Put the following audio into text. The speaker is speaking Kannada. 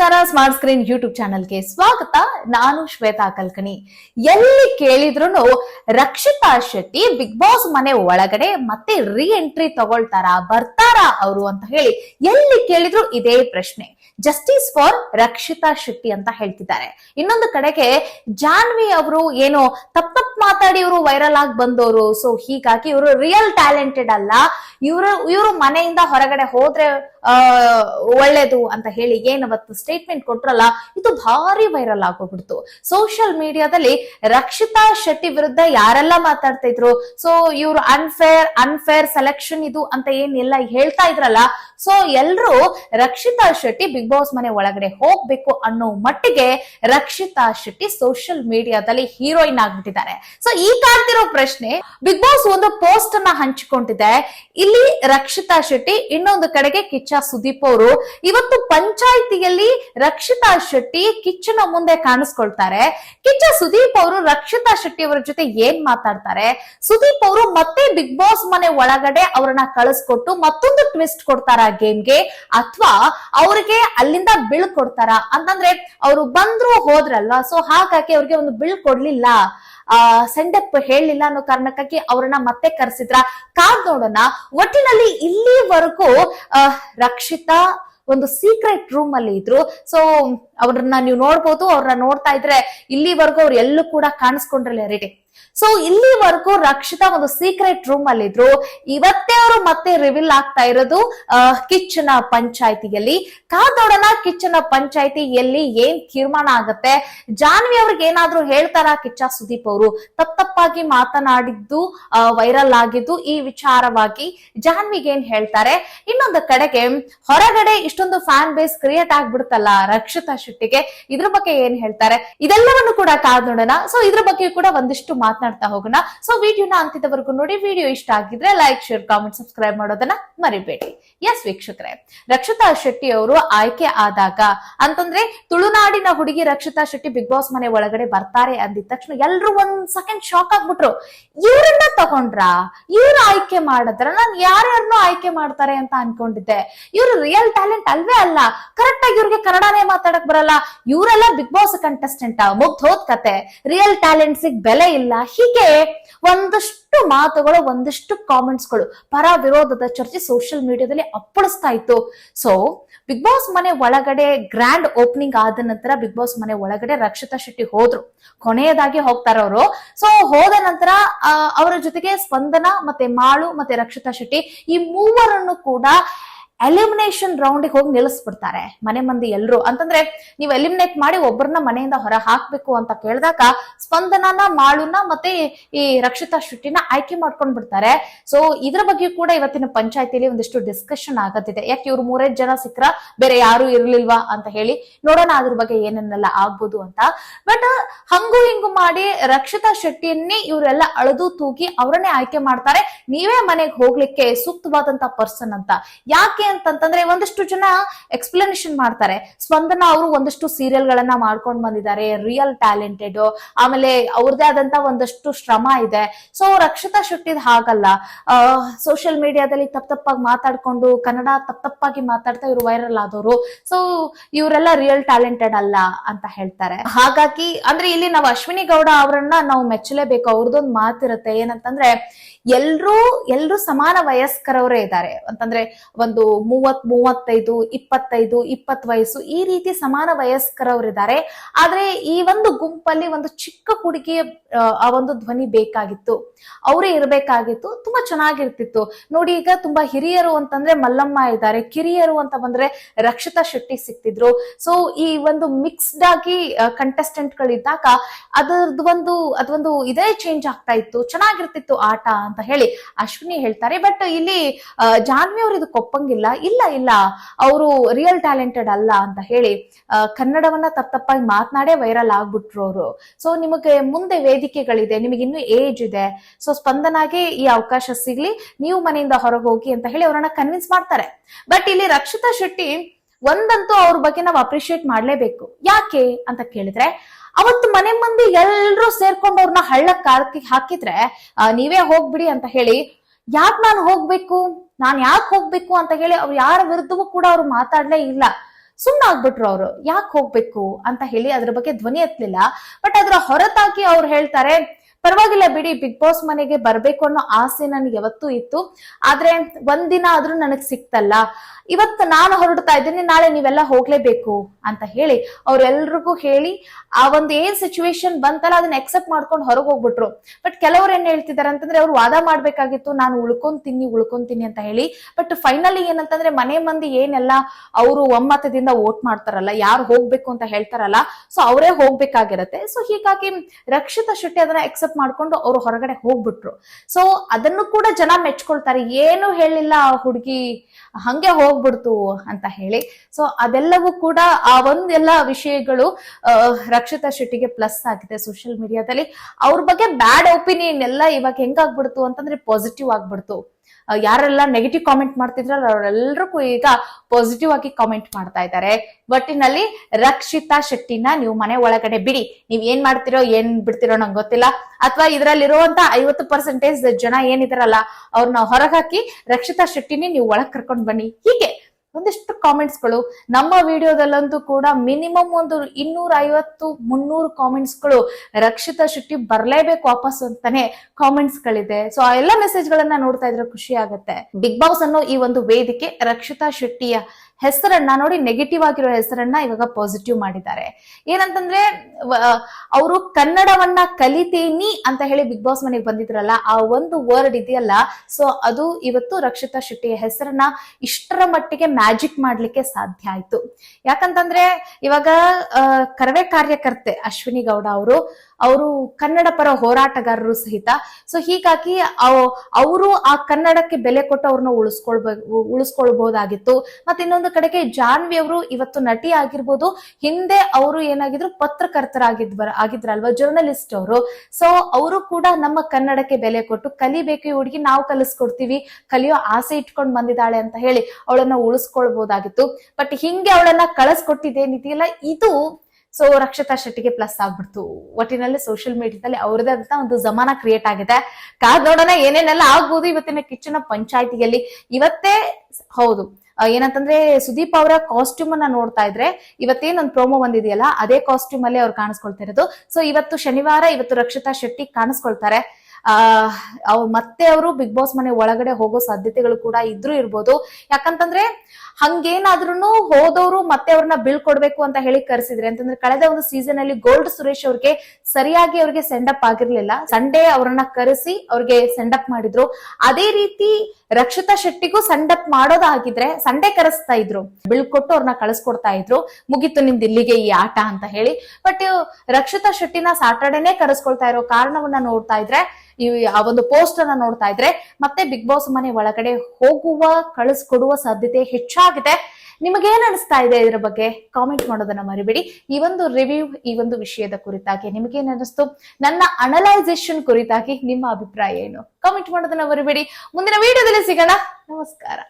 ನಮಸ್ಕಾರ ಸ್ಮಾರ್ಟ್ ಸ್ಕ್ರೀನ್ ಯೂಟ್ಯೂಬ್ ಚಾನಲ್ಗೆ ಸ್ವಾಗತ. ನಾನು ಶ್ವೇತಾ ಕಲ್ಕಣಿ. ಎಲ್ಲಿ ಕೇಳಿದ್ರು ರಕ್ಷಿತಾ ಶೆಟ್ಟಿ ಬಿಗ್ ಬಾಸ್ ಮನೆ ಒಳಗಡೆ ಮತ್ತೆ ರಿ ಎಂಟ್ರಿ ತಗೊಳ್ತಾರಾ, ಬರ್ತಾರಾ ಅವರು ಅಂತ ಹೇಳಿ ಎಲ್ಲಿ ಕೇಳಿದ್ರು ಇದೇ ಪ್ರಶ್ನೆ. ಜಸ್ಟಿಸ್ ಫಾರ್ ರಕ್ಷಿತಾ ಶೆಟ್ಟಿ ಅಂತ ಹೇಳ್ತಿದ್ದಾರೆ. ಇನ್ನೊಂದು ಕಡೆಗೆ ಜಾನ್ವಿ ಅವರು ಏನು ತಪ್ಪ ಮಾತಾಡಿ ಇವರು ವೈರಲ್ ಆಗಿ ಬಂದವರು ಸೊ ಹೀಗಾಗಿ ಇವರು ರಿಯಲ್ ಟ್ಯಾಲೆಂಟೆಡ್ ಅಲ್ಲ. ಇವರು ಇವರು ಮನೆಯಿಂದ ಹೊರಗಡೆ ಹೋದ್ರೆ ಒಳ್ಳೇದು ಅಂತ ಹೇಳಿ ಏನವತ್ತು ಸ್ಟೇಟ್ಮೆಂಟ್ ಕೊಟ್ರಲ್ಲ, ಇದು ಭಾರಿ ವೈರಲ್ ಆಗೋಗ್ಬಿಡ್ತು. ಸೋಷಿಯಲ್ ಮೀಡಿಯಾದಲ್ಲಿ ರಕ್ಷಿತಾ ಶೆಟ್ಟಿ ವಿರುದ್ಧ ಯಾರೆಲ್ಲ ಮಾತಾಡ್ತಾ ಇದ್ರು? ಸೊ ಇವ್ರು ಅನ್ಫೇರ್ ಅನ್ಫೇರ್ ಸೆಲೆಕ್ಷನ್ ಇದು ಅಂತ ಏನೆಲ್ಲ, ಹೇಳ್ತಾ ಇದ್ರಲ್ಲ. ಸೊ ಎಲ್ರು ರಕ್ಷಿತಾ ಶೆಟ್ಟಿ ಬಿಗ್ ಬಾಸ್ ಮನೆ ಒಳಗಡೆ ಹೋಗ್ಬೇಕು ಅನ್ನೋ ಮಟ್ಟಿಗೆ ರಕ್ಷಿತಾ ಶೆಟ್ಟಿ ಸೋಷಿಯಲ್ ಮೀಡಿಯಾದಲ್ಲಿ ಹೀರೋಯಿನ್ ಆಗ್ಬಿಟ್ಟಿದ್ದಾರೆ. ಸೊ ಈ ಕಾಣ್ತಿರೋ ಪ್ರಶ್ನೆ ಬಿಗ್ ಬಾಸ್ ಒಂದು ಪೋಸ್ಟ್ ಅನ್ನ ಹಂಚಿಕೊಂಡಿದೆ. ಇಲ್ಲಿ ರಕ್ಷಿತಾ ಶೆಟ್ಟಿ ಇನ್ನೊಂದು ಕಡೆಗೆ ಕಿಚ್ಚ ಸುದೀಪ್ ಅವರು. ಇವತ್ತು ಪಂಚಾಯಿತಿಯಲ್ಲಿ ರಕ್ಷಿತಾ ಶೆಟ್ಟಿ ಕಿಚ್ಚನ ಮುಂದೆ ಕಾಣಿಸ್ಕೊಳ್ತಾರೆ. ಕಿಚ್ಚ ಸುದೀಪ್ ಅವರು ರಕ್ಷಿತಾ ಶೆಟ್ಟಿ ಅವರ ಜೊತೆ ಏನ್ ಮಾತಾಡ್ತಾರೆ? ಸುದೀಪ್ ಅವರು ಮತ್ತೆ ಬಿಗ್ ಬಾಸ್ ಮನೆ ಒಳಗಡೆ ಅವ್ರನ್ನ ಕಳಿಸ್ಕೊಟ್ಟು ಮತ್ತೊಂದು ಟ್ವಿಸ್ಟ್ ಕೊಡ್ತಾರ ಗೇಮ್ಗೆ? ಅಥವಾ ಅವ್ರಿಗೆ ಅಲ್ಲಿಂದ ಬಿಳ್ ಕೊಡ್ತಾರ? ಅಂತಂದ್ರೆ ಅವರು ಬಂದ್ರು ಹೋದ್ರಲ್ವಾ? ಸೊ ಹಾಗಾಗಿ ಅವ್ರಿಗೆ ಒಂದು ಬಿಳ್ ಕೊಡ್ಲಿಲ್ಲ. ಆ ಸೆಂಡಪ್ ಹೇಳಿಲ್ಲ ಅನ್ನೋ ಕಾರಣಕ್ಕಾಗಿ ಅವ್ರನ್ನ ಮತ್ತೆ ಕರೆಸಿದ್ರ? ಕಾದ್ ನೋಡೋಣ. ಒಟ್ಟಿನಲ್ಲಿ ಇಲ್ಲಿವರೆಗೂ ರಕ್ಷಿತಾ ಒಂದು ಸೀಕ್ರೆಟ್ ರೂಮ್ ಅಲ್ಲಿ ಇದ್ರು. ಸೊ ಅವ್ರನ್ನ ನೀವು ನೋಡ್ಬೋದು, ಅವ್ರನ್ನ ನೋಡ್ತಾ ಇದ್ರೆ ಇಲ್ಲಿವರೆಗೂ ಅವ್ರು ಎಲ್ಲೂ ಕೂಡ ಕಾಣಿಸ್ಕೊಂಡ್ರಲ್ಲ ರೆಡಿ ಸೊ ಇಲ್ಲಿವರೆಗೂ ರಕ್ಷಿತಾ ಒಂದು ಸೀಕ್ರೆಟ್ ರೂಮ್ ಅಲ್ಲಿ ಇದ್ರು ಇವತ್ತೇ ಅವರು ಮತ್ತೆ ರಿವೀಲ್ ಆಗ್ತಾ ಇರೋದು ಕಿಚ್ಚನ ಪಂಚಾಯತಿಯಲ್ಲಿ. ಕಾದೋಡನ ಕಿಚ್ಚನ ಪಂಚಾಯತಿ ಎಲ್ಲಿ ಏನ್ ತೀರ್ಮಾನ ಆಗತ್ತೆ? ಜಾನ್ವಿ ಅವ್ರಿಗೆ ಏನಾದ್ರು ಹೇಳ್ತಾರ ಕಿಚ್ಚ ಸುದೀಪ್ ಅವರು? ತಪ್ಪತ್ತಾಗಿ ಮಾತನಾಡಿದ್ದು ವೈರಲ್ ಆಗಿದ್ದು ಈ ವಿಚಾರವಾಗಿ ಜಾನ್ವಿಗೆ ಏನ್ ಹೇಳ್ತಾರೆ? ಇನ್ನೊಂದು ಕಡೆಗೆ, ಹೊರಗಡೆ ಇಷ್ಟೊಂದು ಫ್ಯಾನ್ ಬೇಸ್ ಕ್ರಿಯೇಟ್ ಆಗ್ಬಿಡುತ್ತಲ್ಲ ರಕ್ಷಿತಾ ಶೆಟ್ಟಿಗೆ, ಇದ್ರ ಬಗ್ಗೆ ಏನ್ ಹೇಳ್ತಾರೆ? ಇದೆಲ್ಲವನ್ನು ಕೂಡ ಕಾದೋಡನ ಸೊ ಇದ್ರ ಬಗ್ಗೆ ಕೂಡ ಒಂದಿಷ್ಟು ಮಾತನಾಡ್ತಾ ಹೋಗೋಣ. ಸೊ ವಿಡಿಯೋನ ಅಂತಿದವರೆಗೂ ನೋಡಿ, ವಿಡಿಯೋ ಇಷ್ಟ ಆಗಿದ್ರೆ ಲೈಕ್ ಶೇರ್ ಕಾಮೆಂಟ್ ಸಬ್ಸ್ಕ್ರೈಬ್ ಮಾಡೋದನ್ನ ಮರಿಬೇಡಿ. ಎಸ್ ವೀಕ್ಷಕರೇ, ರಕ್ಷಿತಾ ಶೆಟ್ಟಿ ಅವರು ಆಯ್ಕೆ ಆದಾಗ ಅಂತಂದ್ರೆ ತುಳುನಾಡಿನ ಹುಡುಗಿ ರಕ್ಷಿತಾ ಶೆಟ್ಟಿ ಬಿಗ್ ಬಾಸ್ ಮನೆ ಒಳಗಡೆ ಬರ್ತಾರೆ ಅಂದಿದ ತಕ್ಷಣ ಎಲ್ರು ಒಂದ್ ಸೆಕೆಂಡ್ ಶಾಕ್ ಆಗ್ಬಿಟ್ರು. ಇವ್ರನ್ನ ತಗೊಂಡ್ರ? ಇವ್ರ ಆಯ್ಕೆ ಮಾಡಿದ್ರ? ನಾನ್ ಯಾರ್ಯಾರನ್ನು ಆಯ್ಕೆ ಮಾಡ್ತಾರೆ ಅಂತ ಅನ್ಕೊಂಡಿದ್ದೆ. ಇವ್ರು ರಿಯಲ್ ಟ್ಯಾಲೆಂಟ್ ಅಲ್ವೇ ಅಲ್ಲ. ಕರೆಕ್ಟ್ ಆಗಿ ಇವ್ರಿಗೆ ಕನ್ನಡನೇ ಮಾತಾಡಕ್ ಬರಲ್ಲ. ಇವರೆಲ್ಲ ಬಿಗ್ ಬಾಸ್ ಕಂಟೆಸ್ಟೆಂಟ್ ಮುಗ್ದ ಹೋದ್ ಕತೆ. ರಿಯಲ್ ಟ್ಯಾಲೆಂಟ್ಸ್ ಬೆಲೆ ಇಲ್ಲ. ಹೀಗೆ ಒಂದಷ್ಟು ಮಾತುಗಳು, ಒಂದಷ್ಟು ಕಾಮೆಂಟ್ಸ್ಗಳು ಪರ ವಿರೋಧದ ಚರ್ಚೆ ಸೋಷಿಯಲ್ ಮೀಡಿಯಾದಲ್ಲಿ ಅಪ್ಪಳಿಸ್ತಾ ಇತ್ತು. ಸೊ ಬಿಗ್ ಬಾಸ್ ಮನೆ ಒಳಗಡೆ ಗ್ರ್ಯಾಂಡ್ ಓಪನಿಂಗ್ ಆದ ನಂತರ ಬಿಗ್ ಬಾಸ್ ಮನೆ ಒಳಗಡೆ ರಕ್ಷಿತಾ ಶೆಟ್ಟಿ ಹೋದ್ರು. ಕೊನೆಯದಾಗಿ ಹೋಗ್ತಾರೆ ಅವರು. ಸೊ ಹೋದ ನಂತರ ಅವರ ಜೊತೆಗೆ ಸ್ಪಂದನ ಮತ್ತೆ ಮಾಳು ಮತ್ತೆ ರಕ್ಷಿತಾ ಶೆಟ್ಟಿ ಈ ಮೂವರನ್ನು ಕೂಡ ಎಲಿಮಿನೇಷನ್ ರೌಂಡ್ ಹೋಗಿ ನಿಲ್ಲಿಸ್ಬಿಡ್ತಾರೆ ಮನೆ ಮಂದಿ ಎಲ್ರು. ಅಂತಂದ್ರೆ ನೀವು ಎಲಿಮಿನೇಟ್ ಮಾಡಿ ಒಬ್ಬರನ್ನ ಮನೆಯಿಂದ ಹೊರ ಹಾಕ್ಬೇಕು ಅಂತ ಕೇಳಿದಾಗ ಸ್ಪಂದನನ, ಮಾಳುನ ಮತ್ತೆ ಈ ರಕ್ಷಿತಾ ಶೆಟ್ಟಿನ ಆಯ್ಕೆ ಮಾಡ್ಕೊಂಡ್ ಬಿಡ್ತಾರೆ. ಸೊ ಇದ್ರ ಬಗ್ಗೆ ಕೂಡ ಇವತ್ತಿನ ಪಂಚಾಯತಿಲಿ ಒಂದಿಷ್ಟು ಡಿಸ್ಕಷನ್ ಆಗತ್ತಿದೆ. ಯಾಕೆ ಇವ್ರು ಮೂರೇ ಜನ ಸಿಕ್ರ ಬೇರೆ ಯಾರು ಇರ್ಲಿಲ್ವಾ ಅಂತ ಹೇಳಿ ನೋಡೋಣ ಅದ್ರ ಬಗ್ಗೆ ಏನೇನೆಲ್ಲ ಆಗ್ಬೋದು ಅಂತ. ಬಟ್ ಹಂಗು ಹಿಂಗು ಮಾಡಿ ರಕ್ಷಿತಾ ಶೆಟ್ಟಿಯನ್ನೇ ಇವರೆಲ್ಲ ಅಳದು ತೂಗಿ ಅವರನ್ನೇ ಆಯ್ಕೆ ಮಾಡ್ತಾರೆ. ನೀವೇ ಮನೆಗೆ ಹೋಗ್ಲಿಕ್ಕೆ ಸೂಕ್ತವಾದಂತ ಪರ್ಸನ್ ಅಂತ. ಯಾಕೆ ಅಂತಂತಂದ್ರೆ ಒಂದಷ್ಟು ಜನ ಎಕ್ಸ್ಪ್ಲನೇಷನ್ ಮಾಡ್ತಾರೆ. ಸ್ಪಂದನ ಅವರು ಒಂದಷ್ಟು ಸೀರಿಯಲ್ ಗಳನ್ನ ಮಾಡ್ಕೊಂಡ್ ಬಂದಿದ್ದಾರೆ. ರಿಯಲ್ ಟ್ಯಾಲೆಂಟೆಡ್ ಆಮೇಲೆ ಅವ್ರದೇ ಆದಂತ ಒಂದಷ್ಟು ಶ್ರಮ ಇದೆ. ಸೊ ರಕ್ಷಿತಾ ಶೆಟ್ಟಿದ್ ಹಾಗಲ್ಲ. ಸೋಷಿಯಲ್ ಮೀಡಿಯಾದಲ್ಲಿ ತಪ್ಪ ತಪ್ಪಾಗಿ ಮಾತಾಡ್ಕೊಂಡು ಕನ್ನಡ ತಪ್ಪ ತಪ್ಪಾಗಿ ಮಾತಾಡ್ತಾ ಇವ್ರು ವೈರಲ್ ಆದವರು. ಸೊ ಇವರೆಲ್ಲ ರಿಯಲ್ ಟ್ಯಾಲೆಂಟೆಡ್ ಅಲ್ಲ ಅಂತ ಹೇಳ್ತಾರೆ. ಹಾಗಾಗಿ, ಅಂದ್ರೆ ಇಲ್ಲಿ ನಾವು ಅಶ್ವಿನಿ ಗೌಡ ಅವರನ್ನ ನಾವು ಮೆಚ್ಚಲೇಬೇಕು. ಅವ್ರದ್ದೊಂದು ಮಾತಿರುತ್ತೆ. ಏನಂತಂದ್ರೆ, ಎಲ್ರೂ ಎಲ್ರೂ ಸಮಾನ ವಯಸ್ಕರವರೇ ಇದ್ದಾರೆ. ಅಂತಂದ್ರೆ, ಒಂದು ಮೂವತ್ ಮೂವತ್ತೈದು ಇಪ್ಪತ್ತೈದು ಇಪ್ಪತ್ ವಯಸ್ಸು ಈ ರೀತಿ ಸಮಾನ ವಯಸ್ಕರವರಿದ್ದಾರೆ. ಆದ್ರೆ ಈ ಒಂದು ಗುಂಪಲ್ಲಿ ಒಂದು ಚಿಕ್ಕ ಹುಡುಗಿಯ ಆ, ಒಂದು ಧ್ವನಿ ಬೇಕಾಗಿತ್ತು. ಅವರೇ ಇರಬೇಕಾಗಿತ್ತು. ತುಂಬಾ ಚೆನ್ನಾಗಿರ್ತಿತ್ತು. ನೋಡಿ ಈಗ ತುಂಬಾ ಹಿರಿಯರು ಅಂತಂದ್ರೆ ಮಲ್ಲಮ್ಮ ಇದ್ದಾರೆ. ಕಿರಿಯರು ಅಂತ ಬಂದ್ರೆ ರಕ್ಷಿತಾ ಶೆಟ್ಟಿ ಸಿಕ್ತಿದ್ರು. ಸೊ ಈ ಒಂದು ಮಿಕ್ಸ್ಡ್ ಆಗಿ ಕಂಟೆಸ್ಟೆಂಟ್ ಗಳಿದ್ದಾಗ ಅದರದ್ದು ಒಂದು ಅದೊಂದು ಇದೇ ಚೇಂಜ್ ಆಗ್ತಾ ಇತ್ತು. ಚೆನ್ನಾಗಿರ್ತಿತ್ತು ಆಟ ಅಂತ ಹೇಳಿ ಅಶ್ವಿನಿ ಹೇಳ್ತಾರೆ. ಬಟ್ ಇಲ್ಲಿ ಜಾನ್ವಿ ಅವ್ರು ಇದು ಕೊಪ್ಪಂಗಿಲ್ಲ. ಇಲ್ಲ ಇಲ್ಲ, ಅವರು ರಿಯಲ್ ಟ್ಯಾಲೆಂಟೆಡ್ ಅಲ್ಲ ಅಂತ ಹೇಳಿ ಕನ್ನಡವನ್ನ ತಪ್ಪ ತಪ್ಪಾಗಿ ಮಾತನಾಡೇ ವೈರಲ್ ಆಗ್ಬಿಟ್ರು ಅವರು ಸೊ ನಿಮಗೆ ಮುಂದೆ ವೇದಿಕೆಗಳಿದೆ, ನಿಮಗೆ ಇನ್ನೂ ಏಜ್ ಇದೆ. ಸೊ ಸ್ಪಂದನಾಗೆ ಈ ಅವಕಾಶ ಸಿಗ್ಲಿ, ನೀವು ಮನೆಯಿಂದ ಹೊರಗೆ ಹೋಗಿ ಅಂತ ಹೇಳಿ ಅವರನ್ನ ಕನ್ವಿನ್ಸ್ ಮಾಡ್ತಾರೆ. ಬಟ್ ಇಲ್ಲಿ ರಕ್ಷಿತಾ ಶೆಟ್ಟಿ, ಒಂದಂತೂ ಅವ್ರ ಬಗ್ಗೆ ನಾವು ಅಪ್ರಿಶಿಯೇಟ್ ಮಾಡ್ಲೇಬೇಕು. ಯಾಕೆ ಅಂತ ಕೇಳಿದ್ರೆ, ಅವತ್ತು ಮನೆ ಮಂದಿ ಎಲ್ರೂ ಸೇರ್ಕೊಂಡು ಅವ್ರನ್ನ ಹಳ್ಳಕ್ ಹಾಕಿ ಹಾಕಿದ್ರೆ ನೀವೇ ಹೋಗ್ಬಿಡಿ ಅಂತ ಹೇಳಿ, ಯಾಕ್ ನಾನು ಹೋಗ್ಬೇಕು? ನಾನ್ ಯಾಕೆ ಹೋಗ್ಬೇಕು ಅಂತ ಹೇಳಿ ಅವ್ರು ಯಾರ ವಿರುದ್ಧವೂ ಕೂಡ ಅವ್ರು ಮಾತಾಡ್ಲೇ ಇಲ್ಲ. ಸುಮ್ಮನಾಗ್ಬಿಟ್ರು ಅವರು. ಯಾಕೆ ಹೋಗ್ಬೇಕು ಅಂತ ಹೇಳಿ ಅದ್ರ ಬಗ್ಗೆ ಧ್ವನಿ ಎತ್ತಲಿಲ್ಲ ಬಟ್ ಅದ್ರ ಹೊರತಾಗಿ ಅವ್ರು ಹೇಳ್ತಾರೆ ಪರವಾಗಿಲ್ಲ ಬಿಡಿ ಬಿಗ್ ಬಾಸ್ ಮನೆಗೆ ಬರ್ಬೇಕು ಅನ್ನೋ ಆಸೆ ನನ್ಗೆ ಯಾವತ್ತೂ ಇತ್ತು. ಆದ್ರೆ ಒಂದಿನ ಆದ್ರೂ ನನಗ್ ಸಿಕ್ತಲ್ಲ. ಇವತ್ತು ನಾನು ಹೊರಡ್ತಾ ಇದ್ದೀನಿ, ನಾಳೆ ನೀವೆಲ್ಲ ಹೋಗ್ಲೇಬೇಕು ಅಂತ ಹೇಳಿ ಅವ್ರೆಲ್ರಿಗೂ ಹೇಳಿ ಆ ಒಂದು ಏನ್ ಸಿಚುವೇಶನ್ ಬಂತಲ್ಲ ಅದನ್ನ ಎಕ್ಸೆಪ್ಟ್ ಮಾಡ್ಕೊಂಡು ಹೊರಗೆ ಹೋಗ್ಬಿಟ್ರು. ಬಟ್ ಕೆಲವ್ರು ಏನ್ ಹೇಳ್ತಿದಾರೆ ಅಂತಂದ್ರೆ ಅವ್ರು ವಾದ ಮಾಡ್ಬೇಕಾಗಿತ್ತು, ನಾನು ಉಳ್ಕೊಂತೀನಿ ಉಳ್ಕೊಂತೀನಿ ಅಂತ ಹೇಳಿ. ಬಟ್ ಫೈನಲಿ ಏನಂತಂದ್ರೆ ಮನೆ ಮಂದಿ ಏನೆಲ್ಲ ಅವರು ಒಮ್ಮತದಿಂದ ವೋಟ್ ಮಾಡ್ತಾರಲ್ಲ, ಯಾರು ಹೋಗ್ಬೇಕು ಅಂತ ಹೇಳ್ತಾರಲ್ಲ ಸೊ ಅವರೇ ಹೋಗ್ಬೇಕಾಗಿರತ್ತೆ. ಸೊ ಹೀಗಾಗಿ ರಕ್ಷಿತಾ ಶೆಟ್ಟಿ ಅದನ್ನ ಎಕ್ಸೆಪ್ಟ್ ಮಾಡ್ಕೊಂಡು ಅವ್ರು ಹೊರಗಡೆ ಹೋಗ್ಬಿಟ್ರು. ಸೊ ಅದನ್ನು ಕೂಡ ಜನ ಮೆಚ್ಕೊಳ್ತಾರೆ. ಏನು ಹೇಳಿಲ್ಲ ಆ ಹುಡುಗಿ, ಹಂಗೆ ಹೋಗ್ಬಿಡ್ತು ಅಂತ ಹೇಳಿ. ಸೊ ಅದೆಲ್ಲವೂ ಕೂಡ ಆ ಒಂದೆಲ್ಲ ವಿಷಯಗಳು ರಕ್ಷಿತಾ ಶೆಟ್ಟಿಗೆ ಪ್ಲಸ್ ಆಗಿದೆ ಸೋಷಿಯಲ್ ಮೀಡಿಯಾದಲ್ಲಿ ಅವ್ರ ಬಗ್ಗೆ ಬ್ಯಾಡ್ ಒಪಿನಿಯನ್ ಎಲ್ಲ ಇವಾಗ ಹೆಂಗಾಗ್ಬಿಡ್ತು ಅಂತಂದ್ರೆ ಪಾಸಿಟಿವ್ ಆಗ್ಬಿಡ್ತು. ಯಾರೆಲ್ಲ ನೆಗೆಟಿವ್ ಕಾಮೆಂಟ್ ಮಾಡ್ತಿದ್ರಲ್ಲ ಅವರೆಲ್ಲರಿಗೂ ಈಗ ಪಾಸಿಟಿವ್ ಆಗಿ ಕಾಮೆಂಟ್ ಮಾಡ್ತಾ ಇದ್ದಾರೆ. ಒಟ್ಟಿನಲ್ಲಿ ರಕ್ಷಿತಾ ಶೆಟ್ಟಿನ ನೀವು ಮನೆ ಒಳಗಡೆ ಬಿಡಿ. ನೀವ್ ಏನ್ ಮಾಡ್ತಿರೋ, ಏನ್ ಬಿಡ್ತಿರೋ ನಂಗೆ ಗೊತ್ತಿಲ್ಲ. ಅಥವಾ ಇದ್ರಲ್ಲಿರುವಂತ ಐವತ್ತು ಪರ್ಸೆಂಟೇಜ್ ಜನ ಏನಿದಾರಲ್ಲ ಅವ್ರನ್ನ ಹೊರಗಾಕಿ ರಕ್ಷಿತಾ ಶೆಟ್ಟಿನೇ ನೀವು ಒಳಗ್ ಕರ್ಕೊಂಡ್ ಬನ್ನಿ. ಹೀಗೆ ಒಂದಿಷ್ಟು ಕಾಮೆಂಟ್ಸ್ಗಳು ನಮ್ಮ ವಿಡಿಯೋದಲ್ಲಂತೂ ಕೂಡ ಮಿನಿಮಮ್ ಒಂದು ಇನ್ನೂರ ಐವತ್ತು ಮುನ್ನೂರು ಕಾಮೆಂಟ್ಸ್ಗಳು ರಕ್ಷಿತಾ ಶೆಟ್ಟಿ ಬರಲೇಬೇಕು ವಾಪಸ್ ಅಂತಾನೆ ಕಾಮೆಂಟ್ಸ್ ಗಳಿದೆ. ಸೊ ಆ ಎಲ್ಲ ಮೆಸೇಜ್ ಗಳನ್ನ ನೋಡ್ತಾ ಇದ್ರೆ ಖುಷಿ ಆಗುತ್ತೆ. ಬಿಗ್ ಬಾಸ್ ಅನ್ನೋ ಈ ಒಂದು ವೇದಿಕೆ ರಕ್ಷಿತಾ ಶೆಟ್ಟಿಯ ಹೆಸರನ್ನ ನೋಡಿ ನೆಗೆಟಿವ್ ಆಗಿರೋ ಹೆಸರನ್ನ ಇವಾಗ ಪಾಸಿಟಿವ್ ಮಾಡಿದ್ದಾರೆ. ಏನಂತಂದ್ರೆ ಅವರು ಕನ್ನಡವನ್ನ ಕಲಿತೀನಿ ಅಂತ ಹೇಳಿ ಬಿಗ್ ಬಾಸ್ ಮನೆಗೆ ಬಂದಿದ್ರಲ್ಲ, ಆ ಒಂದು ವರ್ಡ್ ಇದೆಯಲ್ಲ ಸೊ ಅದು ಇವತ್ತು ರಕ್ಷಿತಾ ಶೆಟ್ಟಿಯ ಹೆಸರನ್ನ ಇಷ್ಟರ ಮಟ್ಟಿಗೆ ಮ್ಯಾಜಿಕ್ ಮಾಡ್ಲಿಕ್ಕೆ ಸಾಧ್ಯ ಆಯ್ತು. ಯಾಕಂತಂದ್ರೆ, ಇವಾಗ ಕರವೇ ಕಾರ್ಯಕರ್ತೆ ಅಶ್ವಿನಿ ಗೌಡ ಅವರು ಅವರು ಕನ್ನಡ ಪರ ಹೋರಾಟಗಾರರು ಸಹಿತ. ಸೊ ಹೀಗಾಗಿ ಅವರು ಆ ಕನ್ನಡಕ್ಕೆ ಬೆಲೆ ಕೊಟ್ಟು ಅವ್ರನ್ನ ಉಳಿಸ್ಕೊಳ್ಬೇಕು ಉಳಿಸ್ಕೊಳ್ಬಹುದಾಗಿತ್ತು ಮತ್ತೆ ಇನ್ನೊಂದು ಕಡೆಗೆ ಜಾನ್ವಿ ಅವರು ಇವತ್ತು ನಟಿ ಆಗಿರ್ಬೋದು. ಹಿಂದೆ ಅವರು ಏನಾಗಿದ್ರು ಪತ್ರಕರ್ತರಾಗಿದ್ವರ ಆಗಿದ್ರಲ್ವಾ ಜರ್ನಲಿಸ್ಟ್ ಅವರು. ಸೊ ಅವರು ಕೂಡ ನಮ್ಮ ಕನ್ನಡಕ್ಕೆ ಬೆಲೆ ಕೊಟ್ಟು ಕಲಿಬೇಕು ಈ ಹುಡುಗಿ, ನಾವು ಕಲಿಸ್ಕೊಡ್ತೀವಿ, ಕಲಿಯೋ ಆಸೆ ಇಟ್ಕೊಂಡು ಬಂದಿದ್ದಾಳೆ ಅಂತ ಹೇಳಿ ಅವಳನ್ನ ಉಳಿಸ್ಕೊಳ್ಬಹುದಾಗಿತ್ತು ಬಟ್ ಹಿಂಗೆ ಅವಳನ್ನ ಕಳಿಸ್ಕೊಟ್ಟಿದ್ದೇನಿದೆಯಲ್ಲ ಇದು ಸೊ ರಕ್ಷಿತಾ ಶೆಟ್ಟಿಗೆ ಪ್ಲಸ್ ಆಗ್ಬಿಡ್ತು. ಒಟ್ಟಿನಲ್ಲಿ ಸೋಷಿಯಲ್ ಮೀಡಿಯಾದಲ್ಲಿ ಅವ್ರದೇ ಅಂತ ಒಂದು ಜಮಾನ ಕ್ರಿಯೇಟ್ ಆಗಿದೆ. ಕಾದ್ ನೋಡೋಣ ಏನೇನೆಲ್ಲ ಆಗ್ಬೋದು ಇವತ್ತಿನ ಕಿಚ್ಚನ ಪಂಚಾಯತಿಯಲ್ಲಿ. ಇವತ್ತೇ ಹೌದು. ಏನಂತಂದ್ರೆ ಸುದೀಪ್ ಅವರ ಕಾಸ್ಟ್ಯೂಮ್ ಅನ್ನ ನೋಡ್ತಾ ಇದ್ರೆ ಇವತ್ತೇನೊಂದು ಪ್ರೋಮೋ ಬಂದಿದೆಯಲ್ಲ, ಅದೇ ಕಾಸ್ಟ್ಯೂಮ್ ಅಲ್ಲಿ ಅವ್ರು ಕಾಣಿಸ್ಕೊಳ್ತಾ ಇರೋದು. ಸೊ ಇವತ್ತು ಶನಿವಾರ ಇವತ್ತು ರಕ್ಷಿತಾ ಶೆಟ್ಟಿ ಕಾಣಿಸ್ಕೊಳ್ತಾರೆ. ಆ ಮತ್ತೆ ಅವರು ಬಿಗ್ ಬಾಸ್ ಮನೆ ಒಳಗಡೆ ಹೋಗೋ ಸಾಧ್ಯತೆಗಳು ಕೂಡ ಇದ್ರೂ ಇರ್ಬೋದು. ಯಾಕಂತಂದ್ರೆ ಹಂಗೇನಾದ್ರೂ ಹೋದವರು ಮತ್ತೆ ಅವ್ರನ್ನ ಬೀಳ್ಕೊಡ್ಬೇಕು ಅಂತ ಹೇಳಿ ಕರೆಸಿದ್ರೆ. ಅಂತಂದ್ರೆ ಕಳೆದ ಒಂದು ಸೀಸನ್ ಅಲ್ಲಿ ಗೋಲ್ಡ್ ಸುರೇಶ್ ಅವ್ರಿಗೆ ಸರಿಯಾಗಿ ಅವ್ರಿಗೆ ಸೆಂಡ್ ಅಪ್ ಆಗಿರ್ಲಿಲ್ಲ. ಸಂಡೇ ಅವ್ರನ್ನ ಕರೆಸಿ ಅವ್ರಿಗೆ ಸೆಂಡ್ ಅಪ್ ಮಾಡಿದ್ರು. ಅದೇ ರೀತಿ ರಕ್ಷಿತಾ ಶೆಟ್ಟಿಗೂ ಸೆಂಡ್ ಅಪ್ ಮಾಡೋದಾಗಿದ್ರೆ ಸಂಡೇ ಕರೆಸ್ತಾ ಇದ್ರು. ಬೀಳ್ಕೊಟ್ಟು ಅವ್ರನ್ನ ಕಳಿಸ್ಕೊಡ್ತಾ ಇದ್ರು. ಮುಗೀತು ನಿಮ್ದು ಇಲ್ಲಿಗೆ ಈ ಆಟ ಅಂತ ಹೇಳಿ. ಬಟ್ ರಕ್ಷಿತಾ ಶೆಟ್ಟಿನ ಸಾಟರ್ಡೇನೆ ಕರೆಸ್ಕೊಳ್ತಾ ಇರೋ ಕಾರಣವನ್ನ ನೋಡ್ತಾ ಇದ್ರೆ, ಈ ಆ ಒಂದು ಪೋಸ್ಟ್ ಅನ್ನ ನೋಡ್ತಾ ಇದ್ರೆ, ಮತ್ತೆ ಬಿಗ್ ಬಾಸ್ ಮನೆ ಒಳಗಡೆ ಹೋಗುವ, ಕಳಿಸ್ಕೊಡುವ ಸಾಧ್ಯತೆ ಹೆಚ್ಚಾಗಿದೆ ನಿಮಗೇನ್ ಅನಿಸ್ತಾ ಇದೆ ಇದರ ಬಗ್ಗೆ ಕಾಮೆಂಟ್ ಮಾಡೋದನ್ನ ಮರಿಬೇಡಿ. ಈ ಒಂದು ರಿವ್ಯೂ ಈ ಒಂದು ವಿಷಯದ ಕುರಿತಾಗಿ ನಿಮಗೇನ್ ಅನಿಸ್ತು? ನನ್ನ ಅನಲೈಸೇಷನ್ ಕುರಿತಾಗಿ ನಿಮ್ಮ ಅಭಿಪ್ರಾಯ ಏನು? ಕಾಮೆಂಟ್ ಮಾಡೋದನ್ನ ಮರಿಬೇಡಿ. ಮುಂದಿನ ವಿಡಿಯೋದಲ್ಲಿ ಸಿಗೋಣ. ನಮಸ್ಕಾರ.